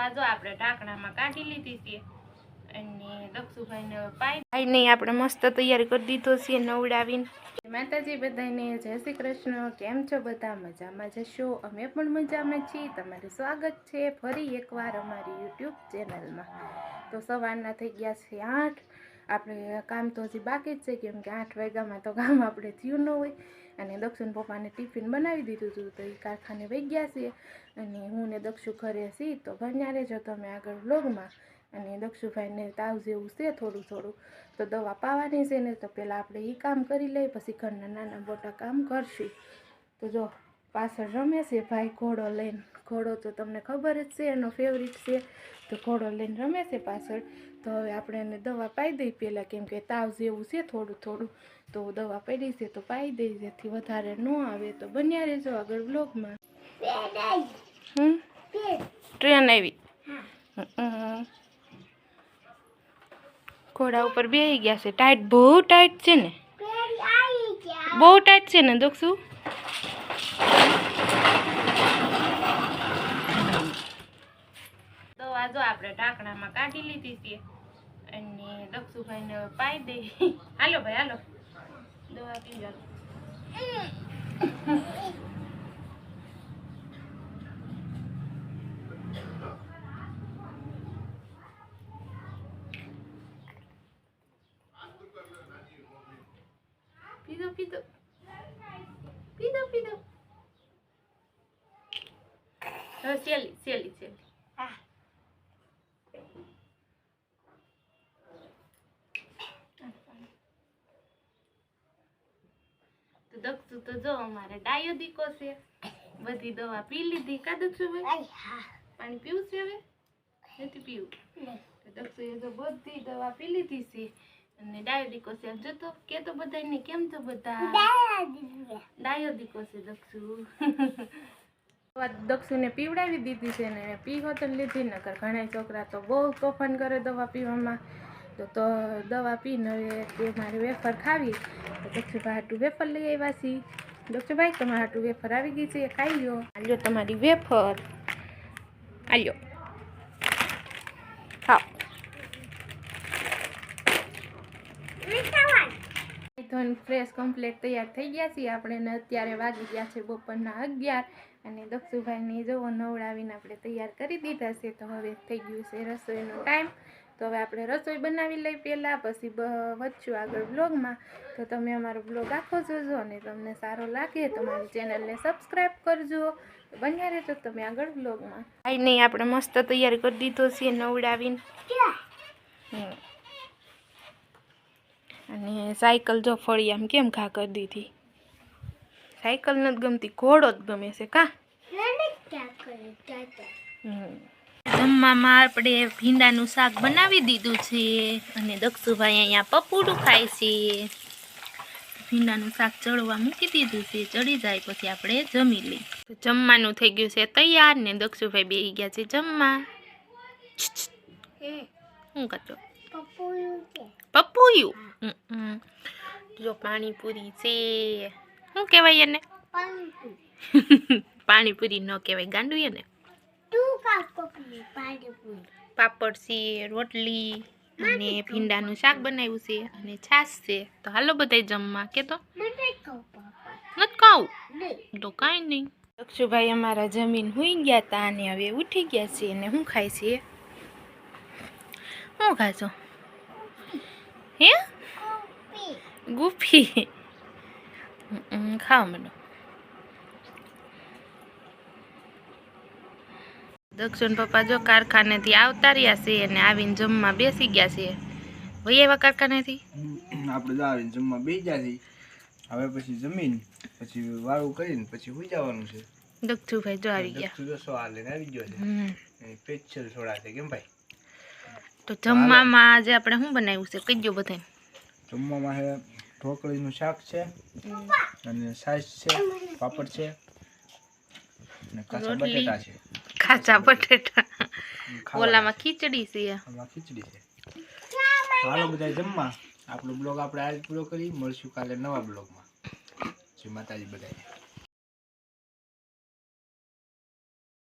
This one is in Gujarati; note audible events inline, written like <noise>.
આ જો આપણે ઢાંકણામાં કાઢી લીધી છે. અને દક્ષુભાઈને પાઈ ભાઈ નહીં આપણે મસ્ત તૈયાર કરી દીધો છે નવડાવીને. માતાજી બધાને જય શ્રી કૃષ્ણ. કેમ છો બધા? મજામાં જશો? અમે પણ મજામાં છીએ. તમારું સ્વાગત છે ફરી એકવાર અમારી યુટ્યુબ ચેનલમાં. તો સવારના થઈ ગયા છે આઠ. આપણે કામ તો હજી બાકી જ છે, કેમ કે આઠ વાગ્યામાં તો કામ આપણે થયું ન હોય. અને દક્ષિણ પપ્પાને ટિફિન બનાવી દીધું હતું તો એ કારખાને વહી ગયા છે. અને હું ને દક્ષુ ઘરે છીએ તો ઘણ્યારે જો તમે આગળ વ્લોગમાં. અને દક્ષુભાઈને તાવ જેવું છે થોડું થોડું. તો દવા પાવાની છે ને, તો પહેલાં આપણે એ કામ કરી લઈએ, પછી ઘરના નાના મોટા કામ કરશું. તો જો પાછળ રમે છે ભાઈ ઘોડો લઈને. ઘોડો તો તમને ખબર જ છે, એનો ફેવરિટ છે. તો ઘોડો લઈને રમે છે પાછળ. તો હવે આપણે એને દવા પાઈ દઈ પહેલાં. કેમ કે તાવ જેવું છે થોડું થોડું. તો દવા પડી છે તો પાઈ દઈ જેથી વધારે ન આવે તો બન્યા રહેજો આગળ બ્લોગમાં ટ્રેન આવી. ઘોડા ઉપર બેસી ગયા છે. ટાઈટ બહુ ટાઈટ છે ને. બહુ ટાઈટ છે ને દક્ષુ તો આ જો આપણે ઢાંકણામાં કાઢી લીધી છે. અને દક્ષુભાઈને પાઈ દઈ હાલો ભાઈ, હાલો. દવા પી જાઓ પીધો પીધો. પીધો પીધો. સેલી સેલી સેલી. તો દક્ષુ તો જો અમારે ડાયો દીકો છે. બધી દવા પી લીધી. કા દક્ષુ હવે? પાણી પીવું છે હવે? નથી પીવું. દક્ષુ એ તો બધી દવા પી લીધી છે. અને ડાયો દીકો છે. જો તો કે તો બધાને કેમ છો બધા? ડાયો દીકો છે દક્ષુ. દક્ષુને પીવડાવી દીધી છે ને પીવો તો લીધી નકર ઘણા છોકરા તો બહુ તોફાન કરે દવા પીવામાં. તો તો દવા પીને હવે તે મારે વેફર ખાવી. વેફર લઈ આવ્યા ફ્રેશ કમ્પ્લીટ તૈયાર થઈ ગયા છીએ. આપણે અત્યારે વાગી ગયા છે બપોરના અગિયાર અને દક્ષુભાઈને જો નવડાવીને આપણે તૈયાર કરી દીધા છે. તો હવે થઈ ગયું છે રસોઈનો ટાઈમ તો હવે આપણે રસોઈ બનાવી લઈ પહેલાં પછી વચ્ચું આગળ બ્લોગમાં તો તમે અમારો બ્લોગ આખો જોજો અને તમને સારો લાગે તો મારી ચેનલને સબસ્ક્રાઈબ કરજો. બન્યા રહેજો તમે આગળ બ્લોગમાં કાંઈ નહીં આપણે મસ્ત તૈયાર કરી દીધો છે નવડાવીને. હમ. અને સાયકલ જો ફળી આમ કેમ ઘા કરી દીધી? સાયકલ નથી ગમતી ઘોડો જ ગમે છે કા? જમવામાં આપણે ભીંડાનું શાક બનાવી દીધું છે અને દક્ષુભાઈ અહીંયા પપૂડું ખાય છે. ભીંડાનું શાક ચડવા મૂકી દીધું છે. ચડી જાય પછી આપણે જમી લઈએ. તો જમવાનું થઈ ગયું છે તૈયાર ને દક્ષુભાઈ બેસી ગયા છે જમવા. શું કરજો પપુયું હમ, હમ. જો પાણીપુરી છે. શું કહેવાય એને? પાણીપુરી. <laughs> ન કહેવાય. ગાંડું એને? પાપડ છે રોટલી અને ભીંડાનું શાક બનાવ્યું છે અને છાશ છે. તો હાલો બધાય જમવા કે તો? નથી ખાવું તો કાંઈ નહીં. દક્ષુભાઈ અમારા જમીન હુઈ ગયા હતા અને હવે ઉઠી ગયા છે અને શું ખાય છે? શું ખાશો? હે? ગુફી ખાવા ખાઓ દક્ષિણ પપ્પા જો કારખાનેથી આવતા રહ્યા છે અને આવીને જમવા બેસી ગયા છે. ભાઈ એવા કારખાનેથી? આપણે તો આવીને જમવા બે જતી હવે પછી જમીન પછી વાળું કરીને પછી હોઈ જવાનું છે. દક્ષુભાઈ જો આવી ગયા. દક્ષુ લઈને આવી ગયો છે. સ્પેશિયલ સોડા છે કેમ ભાઈ? તો જમવામાં આજે આપણે શું બનાવ્યું છે કહી દો બધાને. જમવામાં છે ઢોકળીનું શાક છે અને સાસ છે પાપડ છે અને કાચા બટેટા છે. કાચા બટેટા. ઓલામાં ખીચડી છે. આમાં ખીચડી છે. હાલો બધા જમવા. આપણો બ્લોગ આપણે આજ પૂરો કરી મળશું કાલે નવા બ્લોગમાં. જય માતાજી બધાને